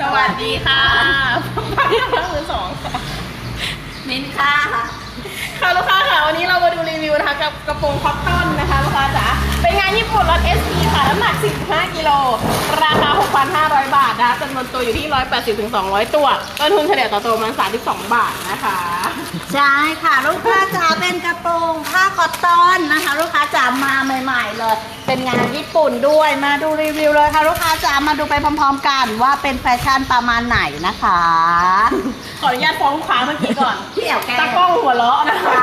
สวัสดีค่ะป้าที่ร้านมือสองค่ะมินค่ะ ค่ะลูกค้าค่ะ วันนี้เรามาดูรีวิวนะคะกับกระโปรงคอตตอนนะคะลูกค้าจ๋า เป็นงานญี่ปุ่นรถ SP ค่ะน้ำหนัก 15 กิโล ราคา 6,500 บาทนะคะจำนวนตัวอยู่ที่ 180ถึง200 ตัว ต้นทุนเฉลี่ยต่อตัวประมาณ32 บาทนะคะ ใช่ค่ะ ลูกค้าจ๋าเป็นกระโปรงผ้าคอตตอนนะคะ ลูกค้าจ๋ามาใหม่ ๆ เลย เป็นงานญี่ปุ่นด้วยมาดูรีวิวเลยค่ะลูกค้าจ๋ามาดูไปพร้อมๆกันว่าเป็นแฟชั่นประมาณไหนนะคะ ขออนุญาตฟ้องลูกค้าเมื่อกี้ก่อนพี่แอวแกล้งตากล้องหัวเราะนะคะ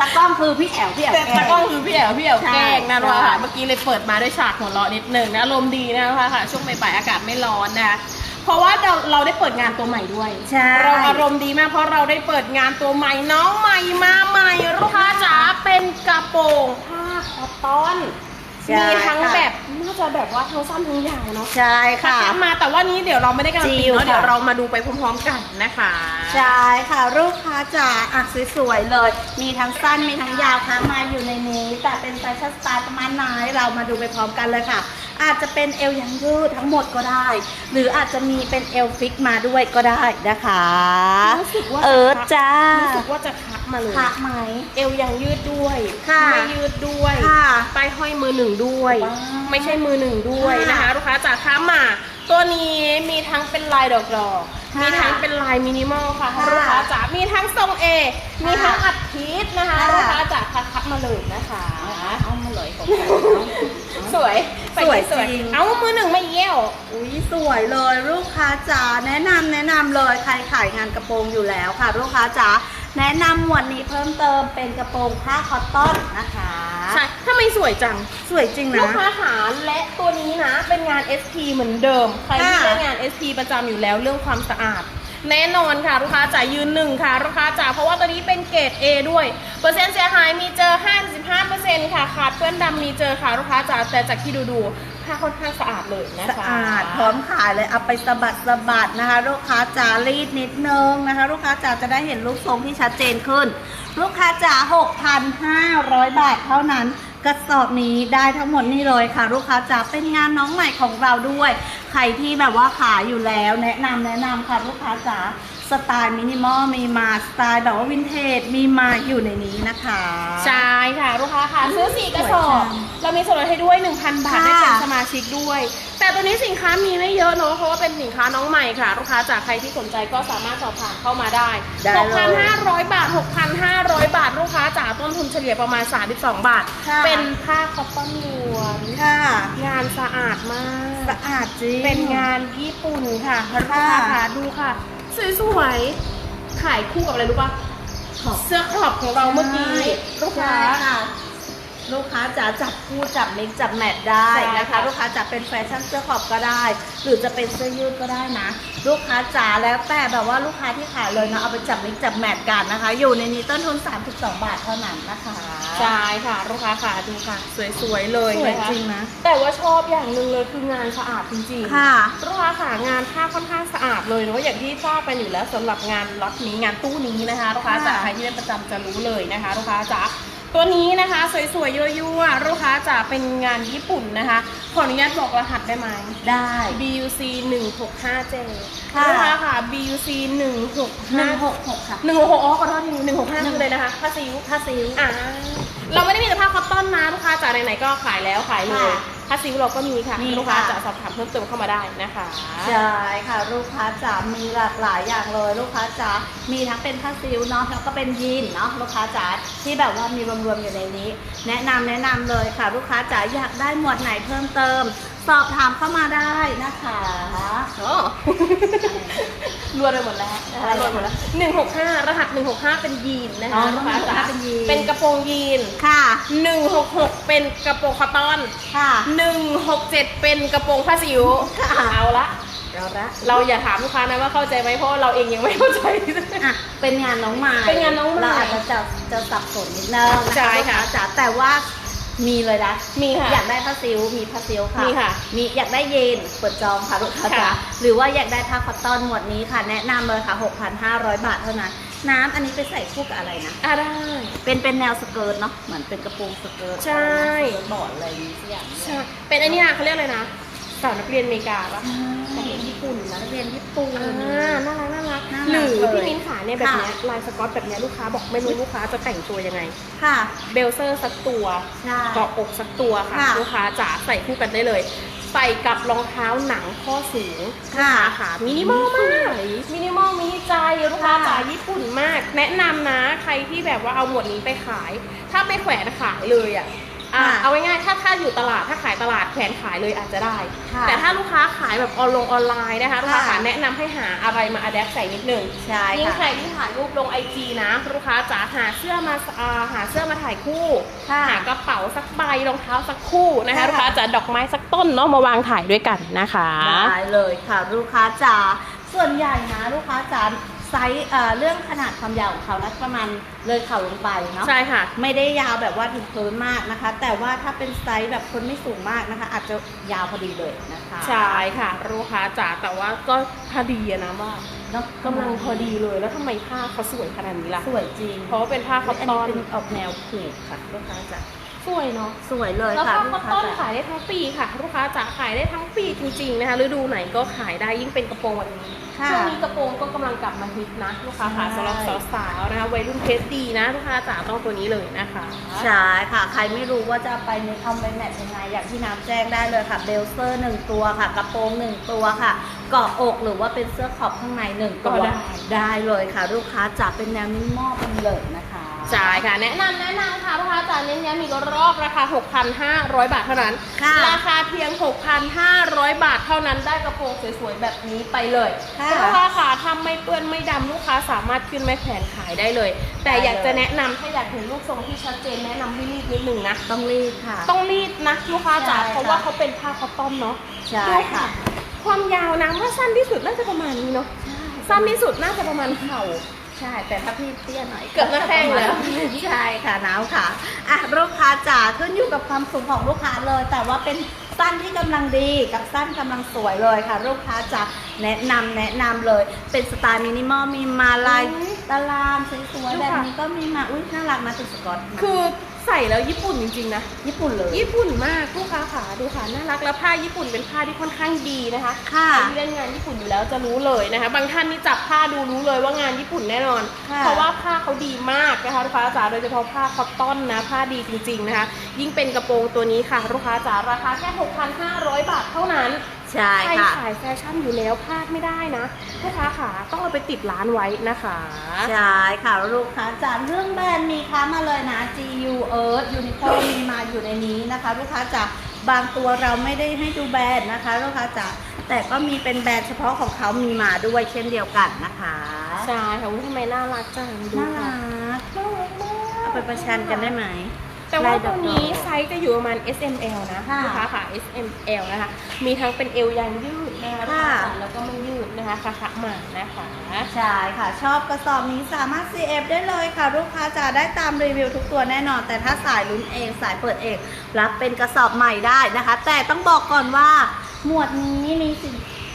ตากล้องคือพี่แอวพี่แอวแต่แกล้ตากล้องคือพี่แอ๋วพี่แอ๋วแกล้งนะใช่ลูกค้าค่ะเมื่อกี้เลยเปิดมาด้วยฉากหัวเราะนิดหนึ่งนะอารมณ์ดีนะลูกค้าค่ะ ช่วงบ่ายๆอากาศไม่ร้อนนะคะเพราะว่าเราเราได้เปิดงานตัวใหม่ด้วย ใช่ เราอารมณ์ดีมากเพราะเราได้เปิดงานตัวใหม่น้องใหม่มาใหม่ลูกค้าจ๋าเป็นกระโปรงผ้าคอตตอน ใช่มีทั้งค่ะ แบบน่าจะแบบว่าทั้งสั้นทั้งยาวเนาะใช่ค่ะ ทักมาแต่ว่านี้เดี๋ยวเราไม่ได้การันตีจิ๋วเนาะค่ะ เดี๋ยวเรามาดูไปพร้อมๆกันนะคะใช่ค่ะลูกค้าจ๋าอะสวยๆเลย มีทั้งสั้นมีทั้งยาวค่ะมาอยู่ในนี้ แต่เป็นแฟชั่นสไตล์ประมาณไหนเรามาดูไปพร้อมกันเลยค่ะ อาจจะเป็นเอวยังยืดทั้งหมดก็ได้ หรืออาจจะมีเป็นเอวฟิกมาด้วยก็ได้นะคะรู้สึกว่าเออจ้ารู้สึกว่าจะคัดมาเลยค่ะไหมเอวยังยืดด้วยค่ะไม่ยืดด้วยค่ะป้ายห้อยมือหนึ่งด้วยว้าวไม่ใช่มือหนึ่งด้วยค่ะนะคะลูกค้าจากค้ามาตัวนี้มีทั้งเป็นลายดอกดอกๆค่ะมีทั้งเป็นลายมินิมอลค่ะค่ะลูกค้าจ๋ามีทั้งทรงเอมีทั้งอัดพีชนะคะค่ะลูกค้าจากคัดคัดมาเลยนะคะ สวยสวยสวยจริง เอามือหนึ่งไม่เยี่ยว อุ้ยสวยเลยลูกค้าจ๋าแนะนำแนะนำเลยใครขายงานกระโปรงอยู่แล้วค่ะ ลูกค้าจ๋าแนะนำหมวดนี้เพิ่มเติมเป็นกระโปรงผ้าคอตตอนนะคะ ใช่ทำไมสวยจัง สวยจริงลูนะ กค้าหาและตัวนี้นะ เป็นงาน SP เหมือนเดิม ใครที่ค่ะ ได้งาน SP ประจำอยู่แล้วเรื่องความสะอาด แน่นอนค่ะลูกค้าจ่ายยืนหนึ่งค่ะลูกค้าจ่ายเพราะว่าตัวนี้เป็นเกรด A ด้วย เปอร์เซ็นต์เสียหายมีเจอ 55%ค่ะขาดเปื้อนดำมีเจอค่ะลูกค้าจ่ายแต่จากที่ดูดูผ้าค่อนข้างสะอาดเลยนะคะสะอาดพร้อมขายเลยเอาไปสะบัดสะบัดนะคะ ลูกค้าจ๋ารีดนิดนึงนะคะ ลูกค้าจ๋าจะได้เห็นรูปทรงที่ชัดเจนขึ้น ลูกค้าจ๋า6,500 บาทเท่านั้น กระสอบนี้ได้ทั้งหมดนี่เลยค่ะ ลูกค้าจ๋าเป็นงานน้องใหม่ของเราด้วย ใครที่แบบว่าขายอยู่แล้ว แนะนำแนะนำค่ะลูกค้าจ๋าสไตล์มินิมอลมีมาสไตล์แบบว่าวินเทจมีมาอยู่ในนี้นะคะ ใช่ ค่ะ ลูกค้าค่ะ ซื้อสี่กระสอบสวยจังเรามีส่วนลดให้ด้วย 1,000 บาทค่ะได้เป็นสมาชิกด้วย แต่ตัวนี้สินค้ามีไม่เยอะเนอะเพราะว่าเป็นสินค้าน้องใหม่ค่ะ ลูกค้าจากใครที่สนใจก็สามารถสอบถามเข้ามาได้ได้เลย6,500 บาท 6,500 บาท ลูกค้าจากต้นทุนเฉลี่ยประมาณ 32 บาทค่ะเป็นผ้าคอตตอนล้วนค่ะงานสะอาดมาก สะอาดจริง เป็นงานญี่ปุ่นค่ะลูกค้าค่ะดูค่ะ สวยๆขายคู่กับอะไรรู้ป่ะ ขอบ เสื้อครอบของเราเมื่อกี้ลูกค้า ใช่ค่ะลูกค้าจะจับคู่จับมิกจับแมทได้ใช่นะคะ ค่ะ ลูกค้าจะเป็นแฟชั่นเสื้อขอบก็ได้ หรือจะเป็นเสื้อยืดก็ได้นะ ลูกค้าจ๋าแล้วแต่แบบว่าลูกค้าที่ขายเลยนะเอาไปจับมิกจับแมทกันนะคะ อยู่ในนี้ต้นทุน 32 บาทเท่านั้นนะคะ ใช่ค่ะลูกค้าค่ะดูค่ะ สวยๆเลยสวยนะคะจริงนะ แต่ว่าชอบอย่างหนึ่งเลยคืองานสะอาดจริงๆค่ะลูกค้าค่ะงานผ้าค่อนข้างสะอาดเลยเนาะอย่างที่ทราบกันอยู่แล้วสำหรับงานล็อตนี้งานตู้นี้นะคะลูกค้าค่ะจ๋าใครที่เล่นประจำจะรู้เลยนะคะลูกค้าจ๋าตัวนี้นะคะสวยๆยั่วๆลูกค้าจ๋าเป็นงานญี่ปุ่นนะคะ ขออนุญาตบอกรหัสได้ไหมได้ BUC 165J ค่ะลูกค้าค่ะ BUC 165 166ค่ะหนึ่งหกหกอ๋อขอโทษทีหนึ่งหกห้าคือเลยนะคะผ้าซิวผ้าซิลอ่า เราไม่ได้มีแต่ผ้าคอตตอนนะลูกค้าจากไหนๆก็ขายแล้วขายเลยค่ะผ้าซิวเราก็มีค่ะมีลูกค้าค่ะ จะสอบถามเพิ่มเติมเข้ามาได้นะคะ ใช่ค่ะ ลูกค้าจ๋ามีหลากหลายอย่างเลย ลูกค้าจ๋ามีทั้งเป็นผ้าซิลเนาะแล้วก็เป็นยีนเนาะลูกค้าจ๋าที่แบบว่ามีรวมๆอยู่ในนี้ แนะนำแนะนำเลยค่ะ ลูกค้าจ๋าอยากได้หมวดไหนเพิ่มเติม สอบถามเข้ามาได้นะคะโอ้รวมไปหมดแล้วนะคะอะไรรวมหมดแล้วหนึ่งหกห้ารหัสหนึ่งหกห้าเป็นยีนนะอ๋คะอลูกค้าจ๋า165เป็นยีน เป็นกระโปรงยีนค่ะหนึ่งหกหกเป็นกระโปรงคอตตอนค่ะ หนึ่งหกเจ็ดเป็นกระโปรงผ้าซิวค่ะ เอาละ เราละเราอย่าถามลูกค้านะว่าเข้าใจไหมเพราะว่าเราเองยังไม่เข้าใจ อะเป็นงานน้องใหม่เป็นงานน้องใหม่เราอาจจะจะจะสับสนนิดนึงนใช่ค่ะ ลูกาจ๋าแต่ว่า มีเลยนะมีค่ะอยากได้ผ้าซิลมีผ้าซิลค่ะ มีค่ะ มีอยากได้เยนเปิดจองค่ะลูกค้าค่ะจ๋าหรือว่าอยากได้ผ้าคอตตอนหมวดนี้ค่ะ แนะนำเลยค่ะ 6,500 บาทเท่านั้น น้ำอันนี้ไปใส่คู่กับอะไรนะอะได้ เป็นเป็นแนวสเกิร์ตเนาะเหมือนเป็นกระโปรงสเกิร์ตใช่สเกิร์ตบอร์ดอะไรอย่างนี้สักอย่างใช่เป็นไอเนี้ยเขาเรียกอะไรนะ สสาวนักเรียนอเมริกาปะนักเรียนญี่ปุ่นนะนักเรียนญี่ปุ่นอ่าน่ารักน่ารักน่ารักหรือเลยพี่มิ้นขาเนี่ยแบบเนี้ยค่ะลายสก๊อตแบบเนี้ยลูกค้าบอกไม่รู้ลูกค้าจะแต่งตัวยังไง ค่ะ เบลเซอร์สักตัวใช่เกาะอกสักตัวค่ะค่ะ ลูกค้าจ๋าใส่คู่กันได้เลย ใส่กับรองเท้าหนังข้อสูงค่ะค่ะมินิมอลมากมินิมอลมินิใจลูกค้าค่ะจ๋าญี่ปุ่นมาก แนะนำนะใครที่แบบว่าเอาหมวดนี้ไปขาย ถ้าไปแขวนขายเลยอะ อะค่ะเอาง่ายๆถ้าถ้าอยู่ตลาดถ้าขายตลาดแขวนขายเลยอาจจะได้ ค่ะแต่ถ้าลูกค้าขายแบบออนลงออนไลน์นะคะลูกค้าค่ะขาแนะนำให้หาอะไรมาอัดแอปใส่นิดนึงใช่ยิ่งค่ะใครที่ถ่ายรูปลงไอจีนะลูกค้าจ๋าหาเสื้อมาอ่าหาเสื้อมาถ่ายคู่ ค่ะ หากระเป๋าสักใบรองเท้าสักคู่นะคะค่ะ ลูกค้าจ๋าดอกไม้สักต้นเนาะมาวางถ่ายด้วยกันนะคะ ได้เลยค่ะลูกค้าจ๋าส่วนใหญ่นะลูกค้าจ๋า ไซส์เอ่อเรื่องขนาดความยาวของเขานะประมาณเลยเข่าลงไปเนาะ ใช่ค่ะ ไม่ได้ยาวแบบว่าถึงพื้นมากนะคะ แต่ว่าถ้าเป็นไซส์แบบคนไม่สูงมากนะคะ อาจจะยาวพอดีเลยนะคะ ใช่ค่ะลูกค้าจ๋าแต่ว่าก็พอดีอะนะว่าเนาะกำลังพอดีเลยแล้วทำไมผ้าเขาสวยขนาดนี้ล่ะ สวยจริงเพราะว่าเป็นผ้าคอตอันตนี้อนเป็นออกแนวผูกค่ะลูกค้าจ๋า สวยเนาะสวยเลยแล้วค่ะผ้าลูคอกตค้าตอนจ๋าขายได้ทั้งปีค่ะลูกค้าจ๋าขายได้ทั้งปีจริงๆนะคะฤดูไหนก็ขายได้ยิ่งเป็นกระโปรงแบบนี้ค่ะ ช่วงนี้กระโปรงก็กำลังกลับมาฮิตนะลูกค้าค่ะใช่ สำหรับสาวๆนะคะวัยรุ่นเพสดีนะลูกค้าจ๋าต้องตัวนี้เลยนะคะใช่ค่ะ ใครไม่รู้ว่าจะไปในเอาไปแมทยังไง อย่างที่น้ำแจ้งได้เลยค่ะ เบลเซอร์หนึ่งตัวค่ะ กระโปรงหนึ่งตัวค่ะ เกาะอกหรือว่าเป็นเสื้อขอบข้างในหนึ่งตัวก็ได้ ได้เลยค่ะ ลูกค้าจะเป็นแนวมินิมอลเป็นเลยนะคะ ใช่ค่ะ แนะนำแนะนำค่ะลูกค้าจ๋าเน้นย้ำอีกรอบราคา 6,500 บาทเท่านั้น ค่ะราคาเพียง 6,500 บาทเท่านั้นได้กระโปรงสวยๆ แบบนี้ไปเลยค่ะลูกค้าค่ะทำไม่เปื้อนไม่ดำลูกค้าสามารถขึ้นไม่แขวนขายได้เลย แต่อยากจะแนะนำถ้าอยากเห็นรูปทรงที่ชัดเจนแนะนำให้รีดนิดนึงนะ ต้องรีบค่ะ ต้องรีดนะลูกค้าจ๋าใช่ค่ะเพราะว่าเขาเป็นผ้าคอตตอนเนาะใช่ค่ะความยาวนะว่าสั้นที่สุดน่าจะประมาณนี้เนาะสั้นที่สุดน่าจะประมาณเข่า ใช่ แต่ถ้าพี่เตี้ยหน่อยเกือบหน้าแข้งแล้วใช่ค่ะน้ำค่ะอะลูกค้าจ๋าขึ้นอยู่กับความสูงของลูกค้าเลย แต่ว่าเป็นสั้นที่กำลังดีกับสั้นกำลังสวยเลยค่ะ ลูกค้าจ๋าแนะนำแนะนำเลย เป็นสไตล์มินิมอลมีมาลายอุ๊ยตารางสวยดูๆแบบค่ะนี้ก็มีมาอุ้ยน่ารักนะติดสกอตนะคือ ใส่แล้วญี่ปุ่นจริงๆนะ ญี่ปุ่นเลย ญี่ปุ่นมากลูกค้าขาดูค่ะน่ารักแล้วผ้าญี่ปุ่นเป็นผ้าที่ค่อนข้างดีนะคะค่ะใครที่เล่นงานญี่ปุ่นอยู่แล้วจะรู้เลยนะคะ บางท่านนี่จับผ้าดูรู้เลยว่างานญี่ปุ่นแน่นอน ค่ะเพราะว่าผ้าเขาดีมากนะคะลูกค้าจ๋าโดยเฉพาะผ้าคอตตอนนะผ้าดีจริงๆนะคะ ยิ่งเป็นกระโปรงตัวนี้ค่ะ ลูกค้าจ๋าราคาแค่ 6,500 บาทเท่านั้น ใช่ใครค่ะ ขายแฟชั่นอยู่แล้วพลาดไม่ได้นะลูกค้าขาต้องเอาไปติดร้านไว้นะคะ ใช่ค่ะลูกค้าจ๋าเรื่องแบรนด์มีค้ามาเลยนะ GU Earth Uniqlo มีมาอยู่ในนี้นะคะ ลูกค้าจ๋าบางตัวเราไม่ได้ให้ดูแบรนด์นะคะ ลูกค้าจ๋าแต่ก็มีเป็นแบรนด์เฉพาะของเขามีมาด้วยเช่นเดียวกันนะคะใช่ค่ะอุ๊ยทำไมน่ารักจังดูน่าค่ะรักน่ารักมาก เอาไปประชันกันได้ไหม แต่ว่าลายดตัอกวๆนี้ไซส์จะอยู่ประมาณ S M L นะค่ะ ลูกค้าค่ะ S M L นะคะ มีทั้งเป็นเอวยางยืดนะคะลูกค่ะค้าจ๋าแล้วก็ไม่ยืดนะคะค่ะค่ะมานะคะ ใช่ค่ะ ชอบกระสอบนี้สามารถ CF ได้เลยค่ะ ลูกค้าจะได้ตามรีวิวทุกตัวแน่นอน แต่ถ้าสายลุ้นเองสายเปิดเองรับเป็นกระสอบใหม่ได้นะคะ แต่ต้องบอกก่อนว่าหมวดนี้มีสิน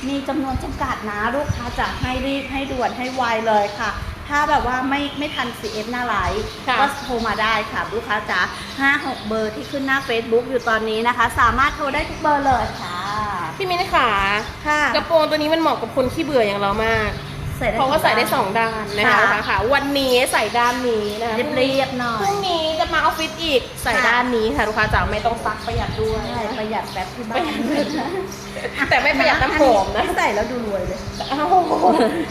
มีจำนวนจำกัดนะ ลูกค้าจะให้รีบให้ด่วนให้ไวเลยค่ะ ถ้าแบบว่าไม่ไม่ทัน CF หน้าไลฟ์ค่ะก็โทรมาได้ค่ะลูกค้าจ๋า56 เบอร์ที่ขึ้นหน้า Facebook อยู่ตอนนี้นะคะ สามารถโทรได้ทุกเบอร์เลยค่ะ พี่มิ้นขาค่ะ กระโปรงตัวนี้มันเหมาะกับคนขี้เบื่ออย่างเรามาก ใส่ได้เพราะว่าใส่ได้ทุกสองด้านนะคะค่ะลูกค้าค่ะ วันนี้ใส่ด้านนี้นะคะเรียบๆหน่อพยรุ่งนี้จะมาออฟฟิศอีกใส่ค่ะด้านนี้ค่ะลูกค้าจ๋าไม่ต้องซักประหยัดด้วยใช่ประหยัดแบบที่ปบ้าระหยัดนแต่ไม่ประหยัดน้ำหอมนะใส่แล้วดูรวยเลยอ้าว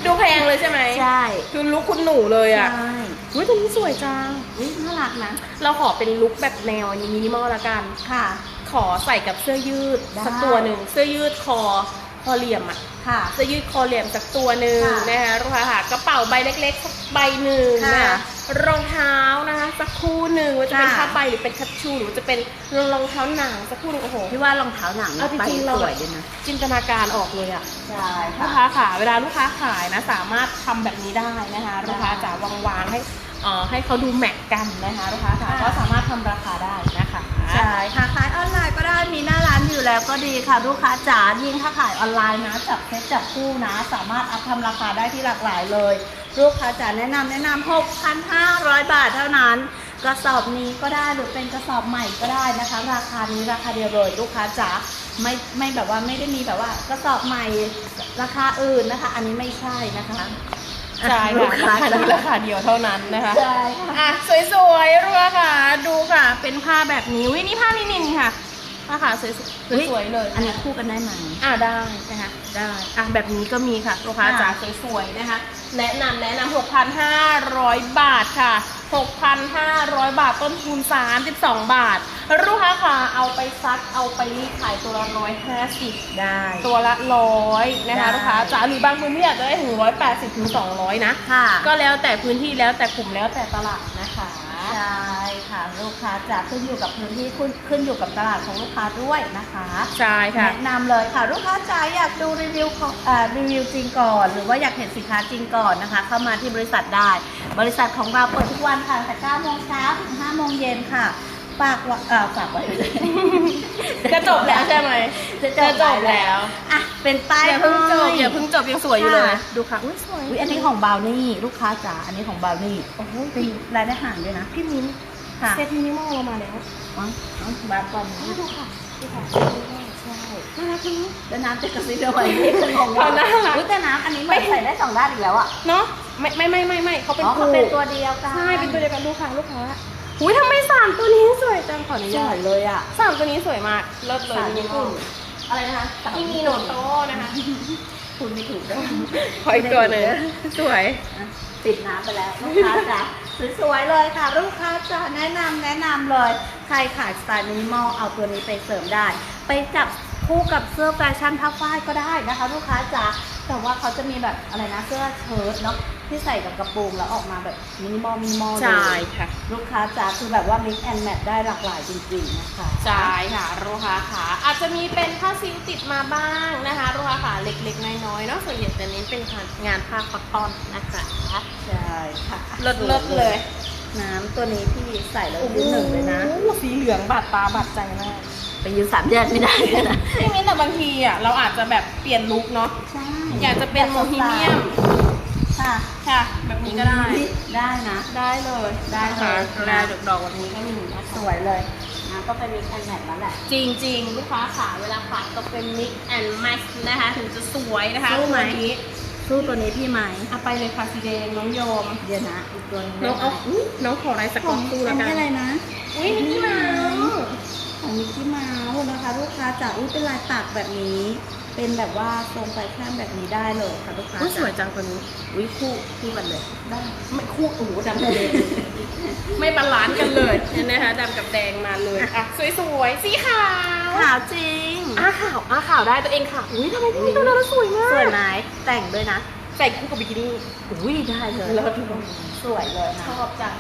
ดูแพงเลยใช่ไหมใช่ดูลุคคุณหนูเลยอะใช่อุ้ยตัวนี้สวยจังอุ๊ยน่ารักนะเราขอเป็นลุคแบบแนวมินิมอลละกันค่ะ ขอใส่กับเสื้อยืดได้สักตัวหนึ่งเสื้อยืดคอ คอเหลี่ยมอะค่ะ เสื้อยืดคอเหลี่ยมสักตัวหนึ่งค่ะนะคะลูกค้าค่ะกระเป๋าใบเล็กๆสักใบหนึ่งค่ะนะคะรองเท้านะคะสักคู่หนึ่งว่าจะเป็นค่ะ ผ้าใบหรือเป็นคัชชูหรือจะเป็นรองเท้าหนังสักคู่หนึ่งโอ้โห พี่ว่ารองเท้าหนังเอาจไปริงๆเราสวยดีนะจินตนาการออกเลยอะ ใช่ ลูกค่ะค้าขาเวลาลูกค้าขายนะ สามารถทำแบบนี้ได้นะคะลูกค้าจ๋าวางๆให้เอ่อให้เขาดูแมทกันนะคะลูกค้าขาค่ะ ก็สามารถทำราคาได้นะคะ ใช่ค่ะขายออนไลน์ก็ได้มีหน้าร้านอยู่แล้วก็ดีค่ะลูกค้าจ๋ายิ่งถ้าขายออนไลน์นะจับเซ็ตจับคู่นะ สามารถอัพทำราคาได้ที่หลากหลายเลย ลูกค้าจ๋าแนะนำแนะนำ6,500 บาทเท่านั้น กระสอบนี้ก็ได้หรือเป็นกระสอบใหม่ก็ได้นะคะ ราคานี้ราคาเดียวเลยลูกค้าจ๋าไม่ไม่แบบว่าไม่ได้มีแบบว่ากระสอบใหม่ราคาอื่นนะคะ อันนี้ไม่ใช่นะคะ ใช่ลูค่ะกค้าราคาจ๋านี้ราคาเดียวเท่านั้นนะคะใช่ค่ะอะสวยๆรู้ค่ะ ดูค่ะ เป็นผ้าแบบนี้วินี่ผ้าลินินค่ะผ้าค่ะสวยๆสวยๆเลย อันนี้คู่กันได้ไหมอะได้นะคะ ได้ อะแบบนี้ก็มีค่ะลูกค้าค่ะจ๋าสวยๆนะคะ แนะนำแนะนำ6,500 บาทค่ะ 6,500 บาทต้นทุน 32 บาท ลูกค้าค่ะเอาไปซักเอาไปรีดขายตัวละ150 ได้ ตัวละร้อยนะคะได้ลูกค้าจ๋าหรือบางพื้นที่อาจจะได้ถึง 180 ถึง 200นะค่ะก็แล้วแต่พื้นที่แล้วแต่กลุ่มแล้วแต่ตลาดนะคะใช่ค่ะลูกค้าจะขึ้นอยู่กับพื้นที่ขึ้นขึ้นอยู่กับตลาดของลูกค้าด้วยนะคะใช่ค่ะแนะนำเลยค่ะ ลูกค้าจ๋าอยากดูรีวิวของเอ่อรีวิวจริงก่อน หรือว่าอยากเห็นสินค้าจริงก่อนนะคะ เข้ามาที่บริษัทได้ บริษัทของเราเปิดทุกวันค่ะตั้งแต่9โมงเช้าถึง5โมงเย็นค่ะฝากไว้เอ่อฝากไว้จะจบแล้วใช่ไหมจะจจะบจบแล้วอะเป็นป้ายอย่าเพิ่งจบให้อย่าเพิ่งจบยังสวยอยู่เลยค่ะดูค่ะอุ้ยสวยอุ๊ยอันนี้ของบาวนี่ลูกค้าจ๋าอันนี้ของบาวนี่โอ้โหเป็นรายได้หารด้วยนะพี่มิ้นค่ะเซตมินิมอลเรามาแล้วอ๋ออ๋อบาปอมอ๋อดูค่ะดูค่ะใช่ น่ารักจังแล้วน้ำจะกระซิบด้วยนี่คือของเขาน่ารัก อุ๊ยแต่น้ำอันนี้มันใส่ได้สองด้านอีกแล้วอะเนาะไม่ไม่ไม่ไม่ไม่เขาเป็นอ๋อเขาคู่เป็นตัวเดียวกันใช่เป็นตัวเดียวกันลูกค้าลูกค้าอุ้ยทำไมสามตัวนี้สวยจังขออนุสญาวตยเลยอะสามตัวนี้สวยมากเลิศเลยสามมินิมอลญี่ปุ่นอะไรนะคะสามอิมิโนโตะนะคะคุณไม่ถูกด้วย ขออีกตัวหนึ่งสวยติดน้ำไปแล้วลูกค้าจ๋าสวยๆเลยค่ะ ลูกค้าจ๋าแนะนำแนะนำเลย ใครขายสไตล์มินิมอลเอาตัวนี้ไปเสริมได้ ไปจับ คู่กับเสื้อแฟชั่นผ้าฝ้ายก็ได้นะคะ ลูกค้าจ๋าแต่ว่าเขาจะมีแบบอะไรนะเสื้อเชิ้ตเนาะที่ใส่กับกระโปรงแล้วออกมาแบบมินิมอลมินิมอลเลยใช่ค่ะลูกค้าจ๋าคือแบบว่า mix and match ได้หลากหลายจริงๆนะคะใช่ค่ะลูกค้าขาอาจจะมีเป็นผ้าซิลติดมาบ้างนะคะลูกค้าขาเล็กๆน้อยๆเนาะส่วนใหญ่จะเน้นเป็นงานผ้าคอตตอนนะคะใช่ค่ะเลิศเลิศเลยน้ำตัวนี้พี่ใส่แล้วยืนหนึ่งเลยนะ โอ้โหสีเหลืองบาดตาบาดใจมาก ไปยืนสามแยกไม่ได้เลยนะพี่มิ้นแต่บางทีอะเราอาจจะแบบเปลี่ยนลุคเนาะใช่อยากจะเป็นโมฮิเมียมค่ะ ค่ะ แบบนี้ก็ได้ ได้นะ ได้เลยได้เลยค่ะลายดอกๆแบบนี้ก็มีนะคะสวยเลยนะก็เป็น mix and match แล้วแหละ จริงๆ ลูกค้าขาเวลาขายก็เป็น mix and match นะคะ ถึงจะสวยนะคะสู้ไหมตัวนี้สู้ตัวนี้พี่ไหมเอาไปเลยค่ะสีแดงน้องโยม เดี๋ยวนะอีกตัวหนึงน้องเอาได้ไหมอุ๊ยน้องขอลายสขก๊อองตตู้อัแล้นวกันี้นอะไรนะ อุ้ยมิกกี้เมาส์ของ มิกกี้เมาส์นะคะ ลูกค้าจ๋าอุ้ยเป็นลายปักแบบนี้ เป็นแบบว่าทรงแฟชั่นแบบนี้ได้เลยค่ะลูกค้าอุ้ยสจ๋าวยจังตัวนี้อุ้ยคู่คู่กันเลยได้ไม่คู่โอ้โหดำกับแดงไม่บาลานซ์กันเลยเห็นไหมคะดำกับแดงมาเลยอะสวยๆสีขาวขาวจริงอะขาวอะขาวได้ตัวเองค่ะอุ้ยทำไมพี่ตัวนั้นสวยมากสวยไหมแต่งด้วยนะใส่คู่กับบิกินี่อุ้ยได้เลยเลิศสวยเลยชนะอบจัง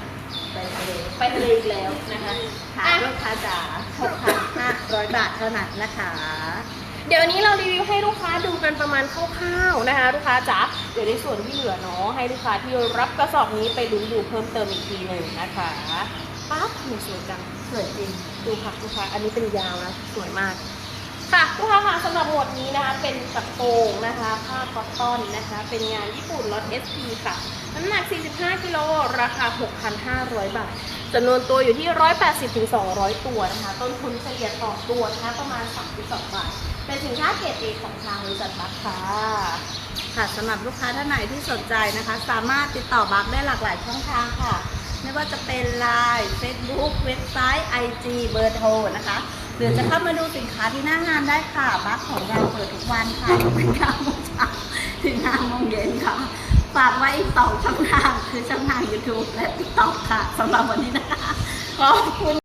ไปทะเลไปทะเลอีกแล้วนะคะค่ะอะลูกค้าจ๋า6,500 บาทเท่านั้นนะคะ เดี๋ยววันนี้เรารีวิวให้ลูกค้าดูกันประมาณคร่าวๆนะคะ ลูกค้าจ๋าเดี๋ยวในส่วนที่เหลือเนาะให้ลูกค้าที่รับกระสอบนี้ไปดูดูเพิ่มเติมอีกทีหนึ่งนะคะปั๊บหนูสวยจังสวยจริงดูค่ะลูกค้าอันนี้เป็นยาวนะสวยมากค่ะลูกค้าค่ะสำหรับหมวดนี้นะคะเป็นกระโปรงนะคะผ้าคอตตอนนะคะ เป็นงานญี่ปุ่นล็อต SP ค่ะน้ำหนัก 45 กิโล ราคา 6,500 บาทจำนวนตัวอยู่ที่ 180-200 ตัวนะคะ ต้นทุนเฉลี่ยต่อตัวนะคะประมาณ 32 บาท เป็นสินค้าเกรดเอของทางบริษัทบัคค่ะค่ะสำหรับลูกค้าท่านไหนที่สนใจนะคะ สามารถติดต่อบัคได้หลากหลายช่องทางค่ะ ไม่ว่าจะเป็น Line Facebook เว็บไซต์ IG เบอร์โทรนะคะหรือจะเข้ามาดูสินค้าที่หน้างานได้ค่ะบัคของเราเปิดทุกวันค่ะตั้งแต่9โมงเช้าถึง5โมงเย็นค่ะ ฝากไว้อีกสองช่องทางคือช่องทาง YouTube และ TikTok ค่ะสำหรับวันนี้นะคะขอบคุณ